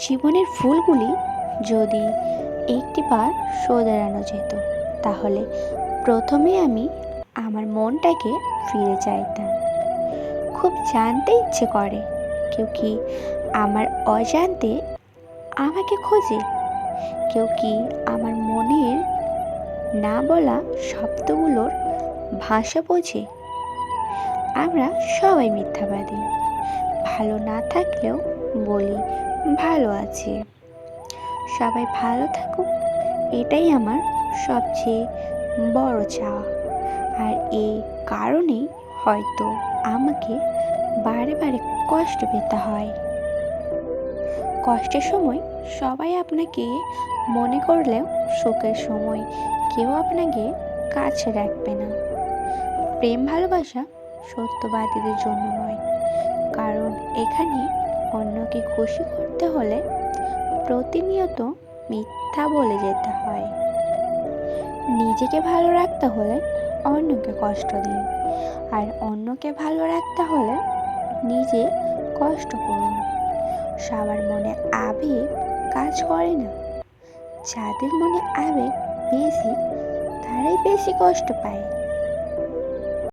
জীবনের ফুলগুলি যদি একটিবার শোধরানো যেত, তাহলে প্রথমে আমি আমার মনটাকে ফিরে চাইতাম। খুব জানতে ইচ্ছে করে কেউ কি আমার অজান্তে আমাকে খোঁজে? কেউ কি আমার মনের না বলা শব্দগুলোর ভাষা বোঝে? আমরা সবাই মিথ্যাবাদী, ভালো না থাকলেও বলি ভালো আছে। সবাই ভালো থাকুক এটাই আমার সবচেয়ে বড় চাওয়া। আর এই কারণেই হয়তো আমাকে বারে বারে কষ্ট পেতে হয়। কষ্টের সময় সবাই আপনাকে মনে করলেও সুখের সময় কেউ আপনাকে কাছে রাখবে না। প্রেম ভালোবাসা সত্যবাদীদের জন্য নয়। কারণ এখানে অন্যকে খুশি করতে হলে প্রতিনিয়ত মিথ্যা বলে যেতে হয়। নিজেকে ভালো রাখতে হলে অন্যকে কষ্ট দিন। আর অন্যকে ভালো রাখতে হলে নিজে কষ্ট করুন। সবার মনে আবেগ কাজ করে না। যাদের মনে আবেগ বেশি, তারাই বেশি কষ্ট পায়।